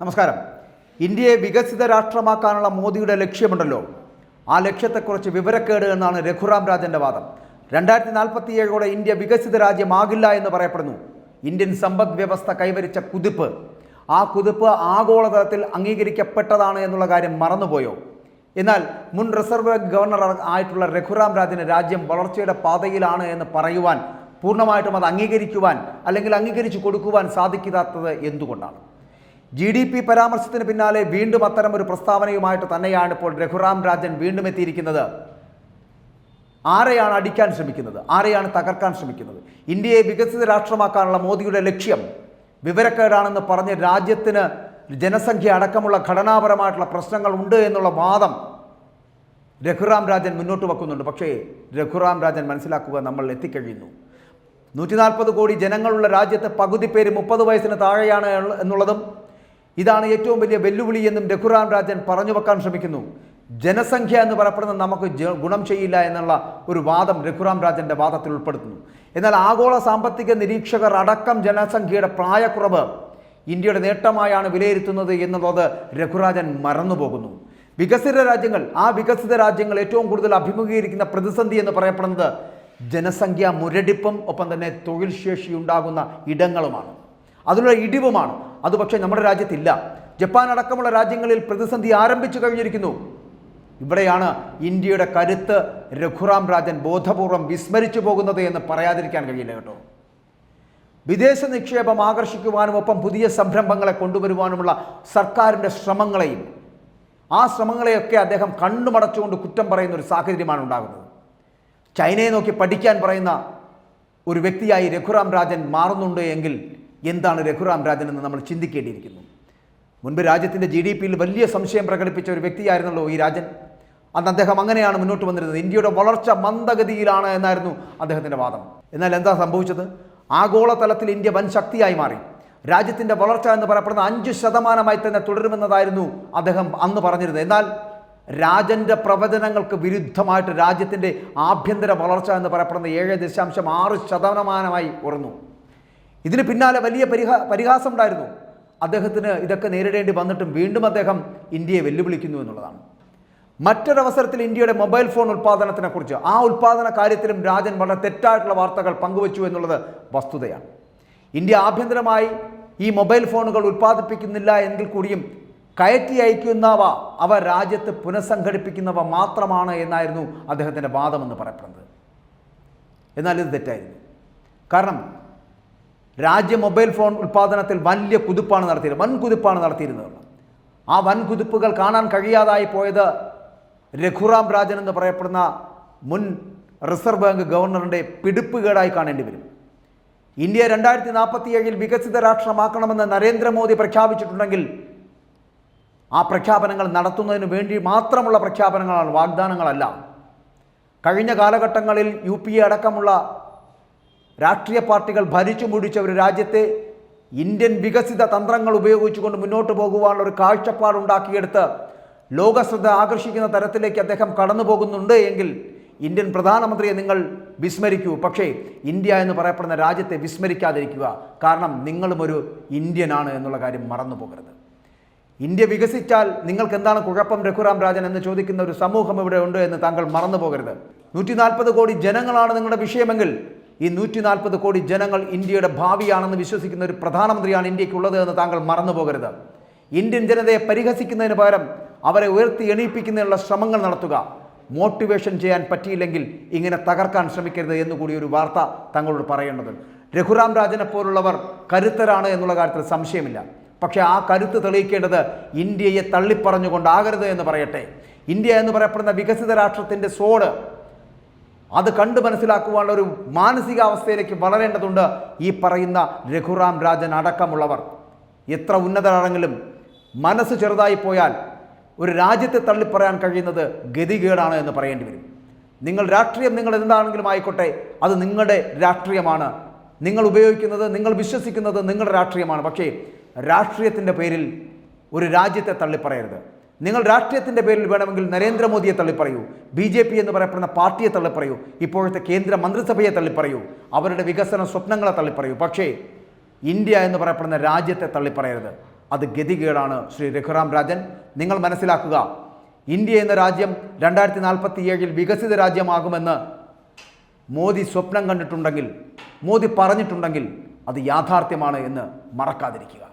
നമസ്കാരം. ഇന്ത്യയെ വികസിത രാഷ്ട്രമാക്കാനുള്ള മോദിയുടെ ലക്ഷ്യമുണ്ടല്ലോ. ആ ലക്ഷ്യത്തെക്കുറിച്ച് വിവരക്കേട് എന്നാണ് രഘുറാം രാജന്റെ വാദം. രണ്ടായിരത്തി നാൽപ്പത്തി ഏഴോടെ ഇന്ത്യ വികസിത രാജ്യമാകില്ല എന്ന് പറയപ്പെടുന്നു. ഇന്ത്യൻ സമ്പദ് വ്യവസ്ഥ കൈവരിച്ച കുതിപ്പ്. ആ കുതിപ്പ് ആഗോളതലത്തിൽ അംഗീകരിക്കപ്പെട്ടതാണ് എന്നുള്ള കാര്യം മറന്നുപോയോ? എന്നാൽ മുൻ റിസർവ് ബാങ്ക് ഗവർണർ ആയിട്ടുള്ള രഘുറാം രാജന് രാജ്യം വളർച്ചയുടെ പാതയിലാണ് എന്ന് പറയുവാൻ പൂർണമായിട്ടും അത് അംഗീകരിക്കുവാൻ അല്ലെങ്കിൽ അംഗീകരിച്ചു കൊടുക്കുവാൻ സാധിക്കാത്തത് എന്തുകൊണ്ടാണ്? ജി ഡി പി പരാമർശത്തിന് പിന്നാലെ വീണ്ടും അത്തരം ഒരു പ്രസ്താവനയുമായിട്ട് തന്നെയാണ് ഇപ്പോൾ രഘുറാം രാജൻ വീണ്ടും എത്തിയിരിക്കുന്നത്. ആരെയാണ് അടിക്കാൻ ശ്രമിക്കുന്നത്? ആരെയാണ് തകർക്കാൻ ശ്രമിക്കുന്നത്? ഇന്ത്യയെ വികസിത രാഷ്ട്രമാക്കാനുള്ള മോദിയുടെ ലക്ഷ്യം വിവരക്കേടാണെന്ന് പറഞ്ഞ് രാജ്യത്തിന് ജനസംഖ്യ അടക്കമുള്ള ഘടനാപരമായിട്ടുള്ള പ്രശ്നങ്ങൾ ഉണ്ട് എന്നുള്ള വാദം രഘുറാം രാജൻ മുന്നോട്ട് വെക്കുന്നുണ്ട്. പക്ഷേ രഘുറാം രാജൻ മനസ്സിലാക്കുക നമ്മൾ എത്തിക്കഴിയുന്നു. നൂറ്റി നാൽപ്പത് കോടി ജനങ്ങളുള്ള രാജ്യത്തെ പകുതി പേര് മുപ്പത് വയസ്സിന് താഴെയാണ് എന്നുള്ളതും ഇതാണ് ഏറ്റവും വലിയ വെല്ലുവിളി എന്നും രഘുറാം രാജൻ പറഞ്ഞു വെക്കാൻ ശ്രമിക്കുന്നു. ജനസംഖ്യ എന്ന് പറയപ്പെടുന്നത് നമുക്ക് ഗുണം ചെയ്യില്ല എന്നുള്ള ഒരു വാദം രഘുറാം രാജന്റെ വാദത്തിൽ ഉൾപ്പെടുത്തുന്നു. എന്നാൽ ആഗോള സാമ്പത്തിക നിരീക്ഷകർ അടക്കം ജനസംഖ്യയുടെ പ്രായക്കുറവ് ഇന്ത്യയുടെ നേട്ടമായാണ് വിലയിരുത്തുന്നത് എന്നുള്ളത് രഘുരാജൻ മറന്നുപോകുന്നു. വികസിത രാജ്യങ്ങൾ ആ വികസിത രാജ്യങ്ങൾ ഏറ്റവും കൂടുതൽ അഭിമുഖീകരിക്കുന്ന പ്രതിസന്ധി എന്ന് പറയപ്പെടുന്നത് ജനസംഖ്യ മുരടിപ്പും ഒപ്പം തന്നെ തൊഴിൽ ശേഷി ഉണ്ടാകുന്ന ഇടങ്ങളുമാണ്. അതിലുള്ള ഇടിവുമാണ് അത് പക്ഷേ നമ്മുടെ രാജ്യത്തില്ല. ജപ്പാൻ അടക്കമുള്ള രാജ്യങ്ങളിൽ പ്രതിസന്ധി ആരംഭിച്ചു കഴിഞ്ഞിരിക്കുന്നു. ഇവിടെയാണ് ഇന്ത്യയുടെ കരുത്ത് രഘുറാം രാജൻ ബോധപൂർവം വിസ്മരിച്ചു പോകുന്നത് എന്ന് പറയാതിരിക്കാൻ കഴിയില്ല കേട്ടോ. വിദേശ നിക്ഷേപം ആകർഷിക്കുവാനും ഒപ്പം പുതിയ സംരംഭങ്ങളെ കൊണ്ടുവരുവാനുമുള്ള സർക്കാരിന്റെ ശ്രമങ്ങളെയും ആ ശ്രമങ്ങളെയൊക്കെ അദ്ദേഹം കണ്ണുമടച്ചുകൊണ്ട് കുറ്റം പറയുന്ന ഒരു സാഹചര്യമാണ് ഉണ്ടാകുന്നത്. ചൈനയെ നോക്കി പഠിക്കാൻ പറയുന്ന ഒരു വ്യക്തിയായി രഘുറാം രാജൻ മാറുന്നുണ്ട് എങ്കിൽ എന്താണ് രഘുറാം രാജൻ എന്ന് നമ്മൾ ചിന്തിക്കേണ്ടിയിരിക്കുന്നു. മുൻപ് രാജ്യത്തിന്റെ ജി ഡി പിയിൽ വലിയ സംശയം പ്രകടിപ്പിച്ച ഒരു വ്യക്തിയായിരുന്നല്ലോ ഈ രാജൻ. അന്ന് അദ്ദേഹം അങ്ങനെയാണ് മുന്നോട്ട് വന്നിരുന്നത്. ഇന്ത്യയുടെ വളർച്ച മന്ദഗതിയിലാണ് എന്നായിരുന്നു അദ്ദേഹത്തിന്റെ വാദം. എന്നാൽ എന്താ സംഭവിച്ചത്? ആഗോളതലത്തിൽ ഇന്ത്യ വൻ ശക്തിയായി മാറി. രാജ്യത്തിന്റെ വളർച്ച എന്ന് പറയപ്പെടുന്ന അഞ്ച് ശതമാനമായി തന്നെ തുടരുമെന്നതായിരുന്നു അദ്ദേഹം അന്ന് പറഞ്ഞിരുന്നത്. എന്നാൽ രാജന്റെ പ്രവചനങ്ങൾക്ക് വിരുദ്ധമായിട്ട് രാജ്യത്തിന്റെ ആഭ്യന്തര വളർച്ച എന്ന് പറയപ്പെടുന്ന ഏഴ് ദശാംശം ആറ് ശതമാനമായി ഉയർന്നു. ഇതിന് പിന്നാലെ വലിയ പരിഹാ പരിഹാസം ഉണ്ടായിരുന്നു അദ്ദേഹത്തിന് ഇതൊക്കെ നേരിടേണ്ടി വന്നിട്ടും വീണ്ടും അദ്ദേഹം ഇന്ത്യയെ വെല്ലുവിളിക്കുന്നു എന്നുള്ളതാണ്. മറ്റൊരവസരത്തിൽ ഇന്ത്യയുടെ മൊബൈൽ ഫോൺ ഉൽപ്പാദനത്തിനെക്കുറിച്ച് ആ ഉൽപ്പാദന കാര്യത്തിലും രാജൻ വളരെ തെറ്റായിട്ടുള്ള വാർത്തകൾ പങ്കുവച്ചു എന്നുള്ളത് വസ്തുതയാണ്. ഇന്ത്യ ആഭ്യന്തരമായി ഈ മൊബൈൽ ഫോണുകൾ ഉൽപ്പാദിപ്പിക്കുന്നില്ല എങ്കിൽ കൂടിയും കയറ്റി അയക്കുന്നവ അവ രാജ്യത്ത് പുനഃസംഘടിപ്പിക്കുന്നവ മാത്രമാണ് എന്നായിരുന്നു അദ്ദേഹത്തിന്റെ വാദമെന്ന് പറയപ്പെടുന്നത്. എന്നാൽ ഇത് തെറ്റായിരുന്നു. കാരണം രാജ്യ മൊബൈൽ ഫോൺ ഉൽപ്പാദനത്തിൽ വലിയ കുതിപ്പാണ് നടത്തിയത് വൻ കുതിപ്പാണ് നടത്തിയിരുന്നത്. ആ വൻ കുതിപ്പുകൾ കാണാൻ കഴിയാതായി പോയത് രഘുറാം രാജൻ എന്ന് പറയപ്പെടുന്ന മുൻ റിസർവ് ബാങ്ക് ഗവർണറിന്റെ പിടിപ്പുകേടായി കാണേണ്ടി വരും. ഇന്ത്യ രണ്ടായിരത്തി നാൽപ്പത്തി ഏഴിൽ വികസിത രാഷ്ട്രമാക്കണമെന്ന് നരേന്ദ്രമോദി പ്രഖ്യാപിച്ചിട്ടുണ്ടെങ്കിൽ ആ പ്രഖ്യാപനങ്ങൾ നടത്തുന്നതിന് വേണ്ടി മാത്രമുള്ള പ്രഖ്യാപനങ്ങളാണ് വാഗ്ദാനങ്ങളല്ല. കഴിഞ്ഞ കാലഘട്ടങ്ങളിൽ യു പി എ അടക്കമുള്ള രാഷ്ട്രീയ പാർട്ടികൾ ഭരിച്ചു മുടിച്ച ഒരു രാജ്യത്തെ ഇന്ത്യൻ വികസിത തന്ത്രങ്ങൾ ഉപയോഗിച്ചുകൊണ്ട് മുന്നോട്ട് പോകുവാനുള്ള ഒരു കാഴ്ചപ്പാടുണ്ടാക്കിയെടുത്ത് ലോകശ്രദ്ധ ആകർഷിക്കുന്ന തരത്തിലേക്ക് അദ്ദേഹം കടന്നു പോകുന്നുണ്ട് എങ്കിൽ ഇന്ത്യൻ പ്രധാനമന്ത്രിയെ നിങ്ങൾ വിസ്മരിക്കൂ. പക്ഷേ ഇന്ത്യ എന്ന് പറയപ്പെടുന്ന രാജ്യത്തെ വിസ്മരിക്കാതിരിക്കുക. കാരണം നിങ്ങളും ഒരു ഇന്ത്യനാണ് എന്നുള്ള കാര്യം മറന്നു പോകരുത്. ഇന്ത്യ വികസിച്ചാൽ നിങ്ങൾക്ക് എന്താണ് കുഴപ്പം രഘുറാം രാജൻ എന്ന് ചോദിക്കുന്ന ഒരു സമൂഹം ഇവിടെ ഉണ്ട് എന്ന് താങ്കൾ മറന്നു പോകരുത്. നൂറ്റി നാൽപ്പത് കോടി ജനങ്ങളാണ് നിങ്ങളുടെ വിഷയമെങ്കിൽ ഈ നൂറ്റി നാൽപ്പത് കോടി ജനങ്ങൾ ഇന്ത്യയുടെ ഭാവിയാണെന്ന് വിശ്വസിക്കുന്ന ഒരു പ്രധാനമന്ത്രിയാണ് ഇന്ത്യക്കുള്ളത് എന്ന് താങ്കൾ മറന്നു പോകരുത്. ഇന്ത്യൻ ജനതയെ പരിഹസിക്കുന്നതിന് പകരം അവരെ ഉയർത്തി എണീപ്പിക്കുന്നതിനുള്ള ശ്രമങ്ങൾ നടത്തുക. മോട്ടിവേഷൻ ചെയ്യാൻ പറ്റിയില്ലെങ്കിൽ ഇങ്ങനെ തകർക്കാൻ ശ്രമിക്കരുത് എന്നുകൂടി ഒരു വാർത്ത തങ്ങളോട് പറയേണ്ടത് രഘുറാം രാജനെ പോലുള്ളവർ കരുത്തരാണ് എന്നുള്ള കാര്യത്തിൽ സംശയമില്ല. പക്ഷേ ആ കരുത്ത് തെളിയിക്കേണ്ടത് ഇന്ത്യയെ തള്ളിപ്പറഞ്ഞുകൊണ്ടാകരുത് എന്ന് പറയട്ടെ. ഇന്ത്യ എന്ന് പറയപ്പെടുന്ന വികസിത രാഷ്ട്രത്തിന്റെ സോഡ് അത് കണ്ടു മനസ്സിലാക്കുവാനുള്ള ഒരു മാനസികാവസ്ഥയിലേക്ക് വളരേണ്ടതുണ്ട് ഈ പറയുന്ന രഘുറാം രാജൻ അടക്കമുള്ളവർ. എത്ര ഉന്നതരാണെങ്കിലും മനസ്സ് ചെറുതായി പോയാൽ ഒരു രാജ്യത്തെ തള്ളിപ്പറയാൻ കഴിയുന്നത് ഗതികേടാണ് എന്ന് പറയേണ്ടി വരും. നിങ്ങൾ രാഷ്ട്രീയം നിങ്ങൾ എന്താണെങ്കിലും ആയിക്കോട്ടെ അത് നിങ്ങളുടെ രാഷ്ട്രീയമാണ്. നിങ്ങൾ ഉപയോഗിക്കുന്നത് നിങ്ങൾ വിശ്വസിക്കുന്നത് നിങ്ങളുടെ രാഷ്ട്രീയമാണ്. പക്ഷേ രാഷ്ട്രീയത്തിന്റെ പേരിൽ ഒരു രാജ്യത്തെ തള്ളിപ്പറയരുത് നിങ്ങൾ രാഷ്ട്രീയത്തിന്റെ പേരിൽ വേണമെങ്കിൽ നരേന്ദ്രമോദിയെ തള്ളിപ്പറയൂ. ബി ജെ പി എന്ന് പറയപ്പെടുന്ന പാർട്ടിയെ തള്ളിപ്പറയൂ. ഇപ്പോഴത്തെ കേന്ദ്ര മന്ത്രിസഭയെ തള്ളിപ്പറയൂ. അവരുടെ വികസന സ്വപ്നങ്ങളെ തള്ളിപ്പറയൂ. പക്ഷേ ഇന്ത്യ എന്ന് പറയപ്പെടുന്ന രാജ്യത്തെ തള്ളിപ്പറയരുത്. അത് ഗതികേടാണ് ശ്രീ രഘുറാം രാജൻ. നിങ്ങൾ മനസ്സിലാക്കുക ഇന്ത്യ എന്ന രാജ്യം രണ്ടായിരത്തി നാൽപ്പത്തി ഏഴിൽ വികസിത രാജ്യമാകുമെന്ന് മോദി സ്വപ്നം കണ്ടിട്ടുണ്ടെങ്കിൽ മോദി പറഞ്ഞിട്ടുണ്ടെങ്കിൽ അത് യാഥാർത്ഥ്യമാണ് എന്ന് മറക്കാതിരിക്കുക.